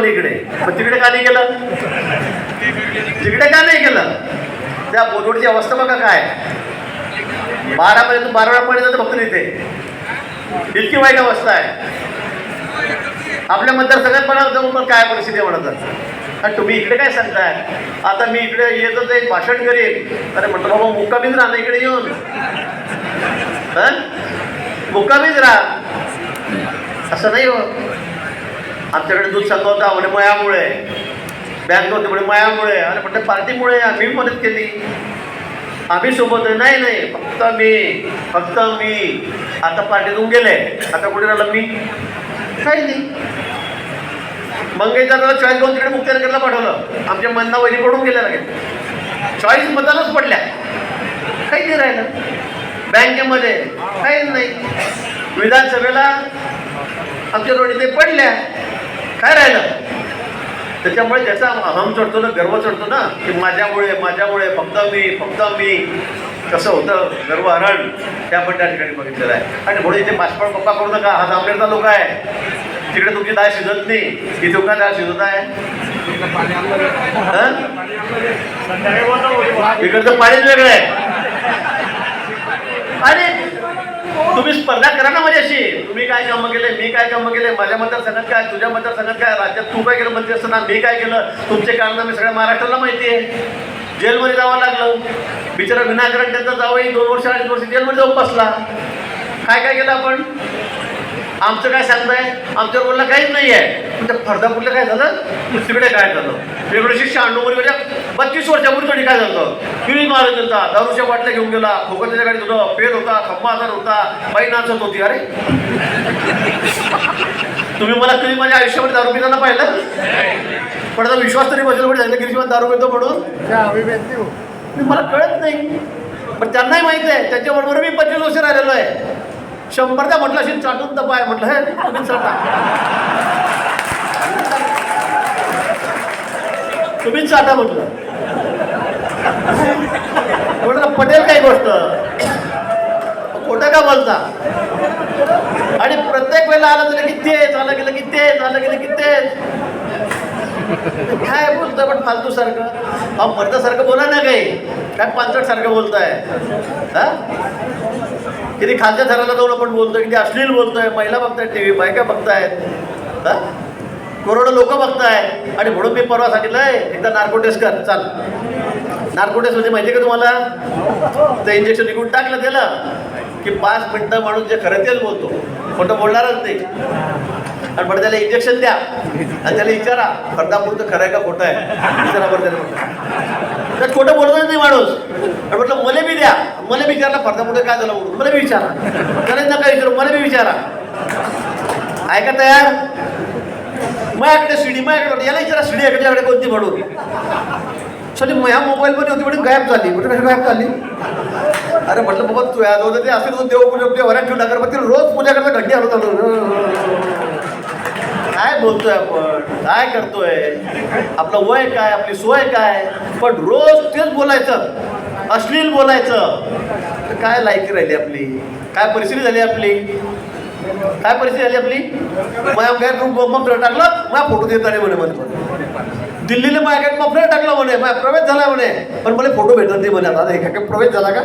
मी इकडे? पण तिकडे का नाही केलं तिकडे का नाही केलं त्या बोलवडची अवस्था बघा काय. बारा पर्यंत बारा वेळा पाणी जातं फक्त इथे इतकी वाईट अवस्था आहे. आपल्या मतदारसंघात पण जाऊन पण काय परिस्थिती आहे म्हणतात. आणि तुम्ही इकडे काय सांगताय? आता मी इकडे येतच एक भाषण करेन. अरे म्हटलं बाबा मुक्कामीच राहा ना इकडे येऊन. मुक्कामीच राहा. असं नाही हो. आमच्याकडे दूध संघ होता म्हणे मयामुळे. बँक होते म्हणे मयामुळे. अरे म्हटलं पार्टीमुळे आम्ही मदत केली. आम्ही सोबत आहे. नाही नाही फक्त मी फक्त मी. आता पार्टीतून गेले. आता कुठे राहिलं मी? काही नाही. मंगेशदादाला चॉईस घेऊन तिकडे मुक्तिनगरला पाठवलं. आमच्या मन्ना वैरी पडून गेल्या लगेच. चॉईस मतदानच पडल्या. काही नाही राहिलं. बँकेमध्ये काहीच नाही. विधानसभेला आमच्या रोड ते पडल्या. काय राहिलं? त्याच्यामुळे त्याचा अहम चढतो ना गर्व चढतो ना की माझ्यामुळे माझ्यामुळे फक्त मी फक्त मी. कसं होतं? गर्वहरण त्या आपण त्या ठिकाणी बघितलेलं आहे. आणि म्हणून इथे पासपोर्ट पप्पा करू नका हा जामनेरचा लोक आहे. तिकडे तुमची दाय शिजत नाही. इथे तुमका डाळ शिजत आहे. इकडचं पाणीच वेगळं आहे. आणि तुम्ही स्पर्धा करा ना माझ्याशी. तुम्ही काय कामं केले मी काय कामं केले माझ्या मतदारसंघात काय तुझ्या मतदारसंघात काय राज्यात तू काय केलं मंत्री असताना मी काय केलं तुमचे कारनामे सगळ्या महाराष्ट्राला माहिती आहे. जेलमध्ये जावं लागलं. बिचारा विनाकारण त्यांचा जावंही दोन वर्ष अडीच वर्ष जेलमध्ये जाऊन बसला. काय काय केलं आपण? आमचं काय सांगताय आमच्या रोडला काहीच नाही आहे पण त्या फरदापूरला काय झालं? तिकडे काय झालं? शहाण्णवमध्ये म्हणजे बत्तीस वर्षापूर्वी तरी काय झालं? किळी मारत होता दारूच्या बाटल्या घेऊन गेला. खोकत्याच्या गाडीत होतं पेल होता खंबा आजार होता बाई नाचत होती. अरे! तुम्ही मला कधी माझ्या आयुष्यामध्ये दारू पिताना पाहिलं? पण आता विश्वास तरी बसेल म्हणजे झालं गिरीशमान दारू पितो म्हणून. मी मला कळत नाही. पण त्यांनाही माहिती आहे. त्याच्याबरोबर मी पंचवीस वर्ष राहिलेलो आहे. शंभरदा म्हटलं अशी चाटून तर पाय म्हटलं हे तुम्ही चाटा. तुम्हीच चाटा म्हटलं. म्हटलं पटेल काही गोष्ट. खोटं का बोलता? आणि प्रत्येक वेळेला आलं तरी की तेच आलं गेलं की तेच आलं गेलं की तेच काय बोलतोय पण फालतू सारखं? अहो मर्दासारखं बोला ना काही. काय पांचट सारखं बोलताय. हा? किती खालच्या थराला जाऊन आपण बोलतोय किती अश्लील बोलतोय महिला बघतायत टी व्ही बायका बघतायत हा? करोडो लोक बघताय आणि म्हणून मी परवा सांगितलंय एकदा नार्कोटेस्ट कर चाल. नार्कोटेस्ट म्हणजे माहिती आहे का तुम्हाला? ते इंजेक्शन निघून टाकलं त्याला की पाच मिनटं माणूस जे खरं तेच बोलतो. खोटं बोलणारच नाही. आणि बरं त्याला इंजेक्शन द्या. आणि त्याला विचारा फरदापूरचं खरं आहे का खोटं आहे? विचारा बरं त्याला. तर खोटं बोलतच नाही माणूस. आणि म्हटलं मले बी द्या. मला बी विचारला फरदापूरचं काय झालं म्हणून मला बी विचारा त्याला काय विचारू. मला बी विचारा ऐका तयार? माझ्याकडे शिडी माझ्याकडे याला विचारा शिडी आहे तुझ्याकडे कोणती म्हणून सॉरी ह्या मोबाईलमध्ये होती म्हणून गायब झाली. म्हणजे कशी गायब झाली? अरे म्हटलं बाबा तू याद होतं ते असेल तर देव पूजा पूजा वरात ठेवून अगरबत्ती रोज पूजा करता घंटी हलवत काय बोलतोय आपण? काय करतोय? आपलं वय काय आपली सोय काय? पण रोज तेच बोलायचं. अश्लील बोलायचं. तर काय लायकी राहिली आपली? काय परिस्थिती झाली आपली? काय परिस्थिती झाली आपली? माझ्या काय मफलर टाकलं माझा फोटो देत आले म्हणे मध्ये दिल्लीला माझ्या गॅट मफलर टाकलं म्हणे माझा प्रवेश झाला म्हणे. पण मला फोटो भेटत नाही म्हणे. आता हे काय प्रवेश झाला का?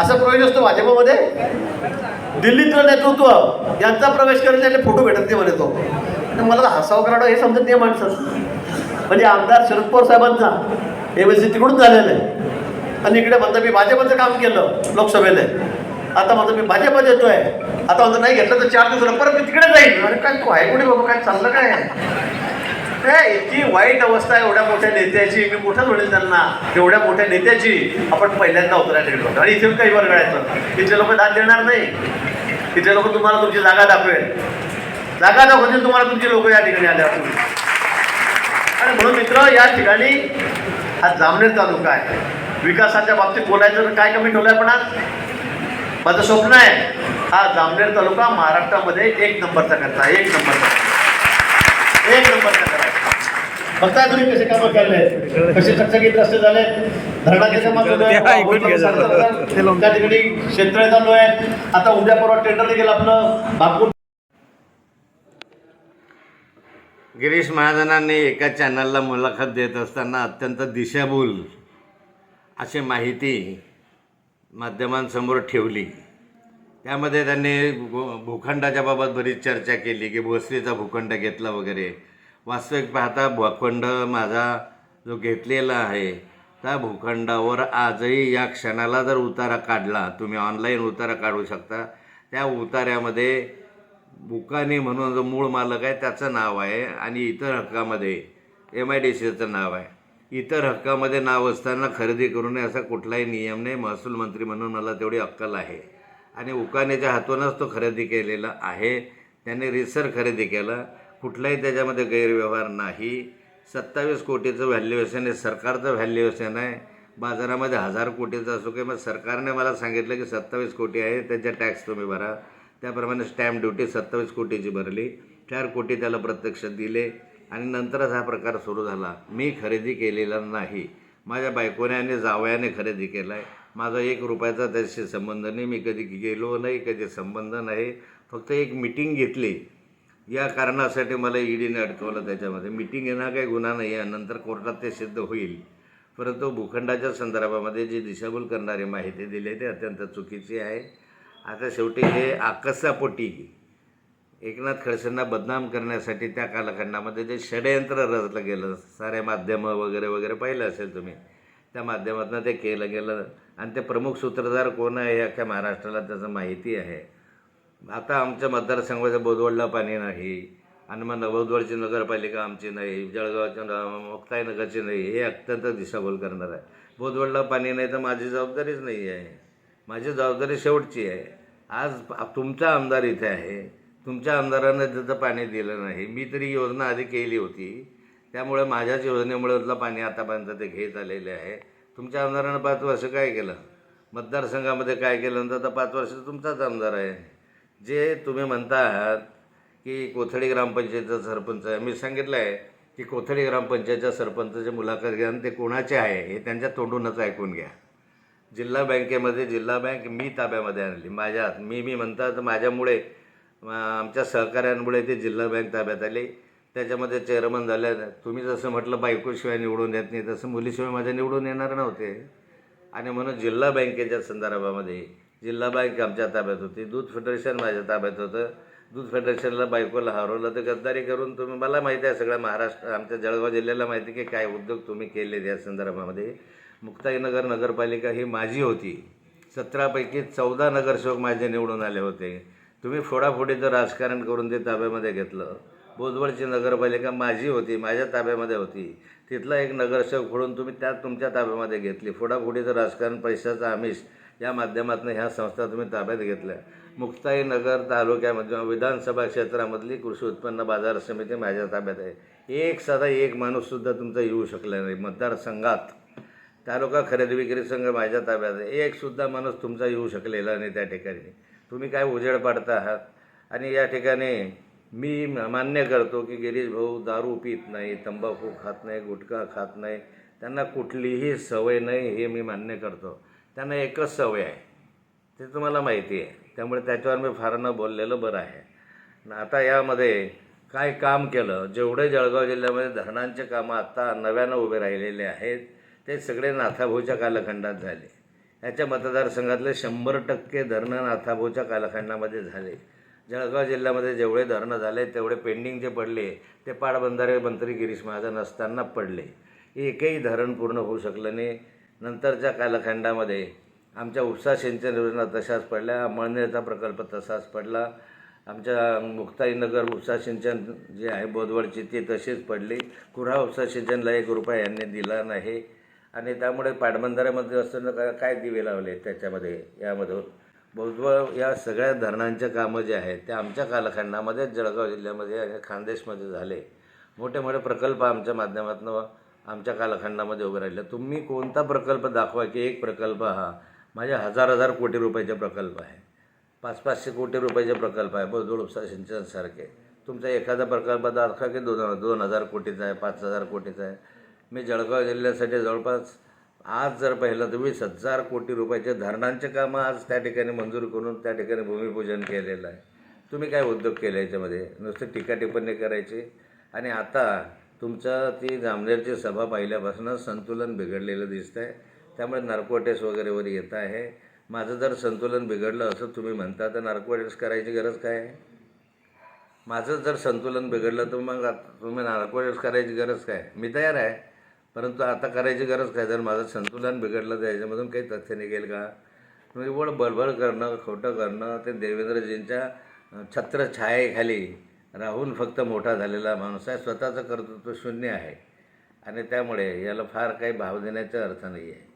असा प्रवेश असतो भाजपमध्ये. दिल्लीतलं नेतृत्व यांचा प्रवेश करेल त्याचे फोटो भेटत नाही म्हणे तो. तर मला हसावं करावं हे समजत नाही माणसं. म्हणजे आमदार शरद पवार साहेबांचा. एम एस सी तिकडून झालेलं आहे. आणि इकडे म्हणतो मी भाजपचं काम केलं लोकसभेला. आता म्हणतो मी भाजेपच देतो आहे आता म्हणतो नाही घेतलं तर चार दिवसाला परत मी तिकडे जाईल अरे काय तू आहे कुठे बाबा? काय चाललं काय? काय इतकी वाईट अवस्था एवढ्या मोठ्या नेत्याची. मी मोठं म्हणेल त्यांना एवढ्या मोठ्या नेत्याची. आपण पहिल्यांदा उतरायला गेलो आणि इथे काही वर गळायचं इथले लोक दाद देणार नाही. इथले लोक तुम्हाला तुमची जागा दाखवेल. जागा दाखवतील तुम्हाला तुमची लोक या ठिकाणी आल्यावर आणि म्हणून मित्र या ठिकाणी हा जामनेर तालुका आहे. विकासाच्या बाबतीत बोलायचं तर काय कमी ठेवलं आहे पण आज? माझं स्वप्न आहे हा जामनेर तालुका महाराष्ट्रामध्ये एक नंबरचा करता एक नंबरचा एक नंबरचा करायचा बघताय तुम्ही कसे कामं केले? कसे चकचकीत रस्ते झाले? धरणाचे कामं. त्या ठिकाणी क्षेत्र चालू आहे. आता उद्या परवा टेंडर निघेल आपलं बापूर गिरीश महाजनांनी एका चॅनलला मुलाखत देत असताना अत्यंत दिशाभूल अशी माहिती माध्यमांसमोर ठेवली. त्यामध्ये त्यांनी भू- भूखंडाच्या बाबत बरीच चर्चा केली की भोसरीचा भूखंड घेतला वगैरे. वास्तविक पाहता भूखंड माझा जो घेतलेला आहे त्या भूखंडावर आजही या क्षणाला जर उतारा काढला तुम्ही ऑनलाईन उतारा काढू शकता. त्या उतार्यामध्ये बुकानी म्हणून जो मूळ मालक आहे त्याचं नाव आहे आणि इतर हक्कामध्ये एम आय डी सीचं नाव आहे. इतर हक्कामध्ये नाव असताना खरेदी करू नये असा कुठलाही नियम नाही. महसूल मंत्री म्हणून मला तेवढी अक्कल आहे. आणि उकानेच्या हातूनच तो खरेदी केलेला आहे. त्याने रिसर खरेदी केला. कुठलाही त्याच्यामध्ये गैरव्यवहार नाही. सत्तावीस कोटीचं व्हॅल्युएशन आहे. सरकारचं व्हॅल्युएशन आहे. बाजारामध्ये हजार कोटीचं असो किंवा सरकारने मला सांगितलं की सत्तावीस कोटी आहे त्याच्या टॅक्स तुम्ही भरा. त्याप्रमाणे स्टॅम्प ड्युटी सत्तावीस कोटीची भरली. चार कोटी त्याला प्रत्यक्ष दिले. आणि नंतरच हा प्रकार सुरू झाला. मी खरेदी केलेला नाही. माझ्या बायकोने आणि जावयाने खरेदी केला आहे माझा एक रुपयाचा त्याशी संबंध नाही. मी कधी गेलो नाही कधी संबंध नाही. फक्त एक मिटिंग घेतली. या कारणासाठी मला ईडीने अडकवलं त्याच्यामध्ये. मिटिंग येणं काही गुन्हा नाही आहे. नंतर कोर्टात ते सिद्ध होईल. परंतु भूखंडाच्या संदर्भामध्ये जी दिशाभूल करणारी माहिती दिली आहे ती अत्यंत चुकीची आहे. आता शेवटी हे आकसापोटी एकनाथ खडसेंना बदनाम करण्यासाठी त्या कालखंडामध्ये जे षडयंत्र रचलं गेलं सारे माध्यमं वगैरे वगैरे पाहिलं असेल तुम्ही त्या माध्यमातून ते केलं गेलं. आणि ते प्रमुख सूत्रधार कोण आहे हे अख्ख्या महाराष्ट्राला त्याचं माहिती आहे. आता आमच्या मतदारसंघाचं बोदवडला पाणी नाही आणि मग नवोदवडची नगरपालिका आमची नाही जळगावच्या मुक्ताई नगरची नाही हे अत्यंत दिशाभूल करणार आहे. बोदवडला पाणी नाही तर माझी जबाबदारीच नाही आहे. माझी जबाबदारी शेवटची आहे. आज तुमचा आमदार इथे आहे. तुमच्या आमदारानं तिथं पाणी दिलं नाही. मी तरी योजना आधी केली होती. त्यामुळे माझ्याच योजनेमुळेलं पाणी आतापर्यंत ते घेत आलेले आहे. तुमच्या आमदारानं पाच वर्ष काय केलं? मतदारसंघामध्ये काय केलं? तर आता पाच वर्ष तुमचाच आमदार आहे. जे तुम्ही म्हणता आहात की कोथळी ग्रामपंचायतचा सरपंच आहे. मी सांगितलं आहे की कोथळी ग्रामपंचायतच्या सरपंचाची मुलाखत घ्या आणि ते कोणाचे आहे हे त्यांच्या तोंडूनच ऐकून घ्या. जिल्हा बँकेमध्ये जिल्हा बँक मी ताब्यामध्ये आणली. माझ्या मी मी म्हणतात माझ्यामुळे आमच्या सहकाऱ्यांमुळे ते जिल्हा बँक ताब्यात आली. त्याच्यामध्ये चेअरमन झाल्या. तुम्ही जसं म्हटलं बायकोशिवाय निवडून येत नाही तसं मुलीशिवाय माझ्या निवडून येणार नव्हते. आणि म्हणून जिल्हा बँकेच्या संदर्भामध्ये जिल्हा बँक आमच्या ताब्यात होती. दूध फेडरेशन माझ्या ताब्यात होतं. दूध फेडरेशनला बायकोला हरवलं तर गद्दारी करून तुम्ही मला माहिती आहे सगळ्या महाराष्ट्र आमच्या जळगाव जिल्ह्याला माहिती की काय उद्योग तुम्ही केले या संदर्भामध्ये. मुक्ताईनगर नगरपालिका ही माझी होती. सतरापैकी चौदा नगरसेवक माझे निवडून आले होते. तुम्ही फोडाफोडीचं राजकारण करून ते ताब्यामध्ये घेतलं बोजवळची नगरपालिका माझी होती माझ्या ताब्यामध्ये होती तिथला एक नगरसेवक फोडून तुम्ही त्या तुमच्या ताब्यामध्ये घेतली. फोडाफोडीचं राजकारण पैशाचं आमिष या माध्यमातून ह्या संस्था तुम्ही ताब्यात घेतल्या. मुक्ताईनगर तालुक्यामध्ये विधानसभा क्षेत्रामधली कृषी उत्पन्न बाजार समिती माझ्या ताब्यात आहे. एक साधा एक माणूससुद्धा तुमचा येऊ शकला नाही. मतदारसंघात तालुका खरेदी विक्री संघ माझ्या ताब्यात आहे. एकसुद्धा माणूस तुमचा येऊ शकलेला नाही त्या ठिकाणी. तुम्ही काय उजेड पाडता आहात आणि या ठिकाणी मी मान्य करतो की गिरीश भाऊ दारू पित नाही तंबाखू खात नाही गुटखा खात नाही. त्यांना कुठलीही सवय नाही हे मी मान्य करतो. त्यांना एकच सवय आहे. ते तुम्हाला माहिती आहे. त्यामुळे त्याच्यावर मी फार न बोललेलं बरं आहे. न आता यामध्ये काय काम केलं? जेवढे जळगाव जिल्ह्यामध्ये धरणांचे कामं आत्ता नव्यानं उभे राहिलेले आहेत ते सगळे नाथाभाऊच्या कालखंडात झाले. याच्या मतदारसंघातले शंभर टक्के धरणं नाथाभाऊच्या कालखंडामध्ये झाले. जळगाव जिल्ह्यामध्ये जेवढे धरणं झाले तेवढे पेंडिंग जे पडले ते पाटबंधारे मंत्री गिरीश महाजन असताना पडले. एकही धरण पूर्ण होऊ शकलं नाही. नंतरच्या कालखंडामध्ये आमच्या उपसा सिंचन योजना तशाच पडल्या अमळनेरचा प्रकल्प तसाच पडला. आमच्या मुक्ताईनगर उपसा सिंचन जे आहे बोदवडची ती तशीच पडली. कुऱ्हा उपसा सिंचनला एक रुपया यांनी दिला नाही. आणि त्यामुळे पाटबंधाऱ्यामध्ये असताना काय दिवे लावले त्याच्यामध्ये यामधून बोधवळ या सगळ्या धरणांच्या कामं जे आहेत ते आमच्या कालखंडामध्ये जळगाव जिल्ह्यामध्ये आणि खानदेशमध्ये झाले. मोठे मोठे प्रकल्प आमच्या माध्यमातून आमच्या कालखंडामध्ये उभे राहिले. तुम्ही कोणता प्रकल्प दाखवा की एक प्रकल्प हा माझ्या हजार हजार कोटी रुपयाचे प्रकल्प आहे. पाच पाचशे कोटी रुपयाचे प्रकल्प आहे बोधवड उपसा सिंचनसारखे तुमचा एखादा प्रकल्प दाखवा की दोन दोन हजार कोटीचा आहे पाच हजार कोटीचा आहे. मी जळगाव जिल्ह्यासाठी जवळपास आज जर पाहिलं तर वीस हजार कोटी रुपयाचे धरणांचे कामं आज त्या ठिकाणी मंजूर करून त्या ठिकाणी भूमिपूजन केलेलं आहे. तुम्ही काय उद्योग केले याच्यामध्ये? नुसतं टीका टिप्पणी करायची? आणि आता तुमचं ती जामनेरची सभा पाहिल्यापासूनच संतुलन बिघडलेलं दिसतं आहे त्यामुळे नार्कोटेस वगैरेवर येत आहे. माझं जर संतुलन बिघडलं असं तुम्ही म्हणता तर नार्कोटेस करायची गरज काय आहे? माझं जर संतुलन बिघडलं तर मग आता तुम्ही नार्कोटेस करायची गरज काय? मी तयार आहे. परंतु आता करायची गरज काय? जर माझं संतुलन बिघडलं तर याच्यामधून काही तथ्य निघेल का? म्हणजे एवढं बडबड करणं खोटं करणं ते देवेंद्रजींच्या छत्रछायेखाली राहून फक्त मोठा झालेला माणूस आहे. स्वतःचं कर्तृत्व शून्य आहे. आणि त्यामुळे याला फार काही भाव देण्याचा अर्थ नाही आहे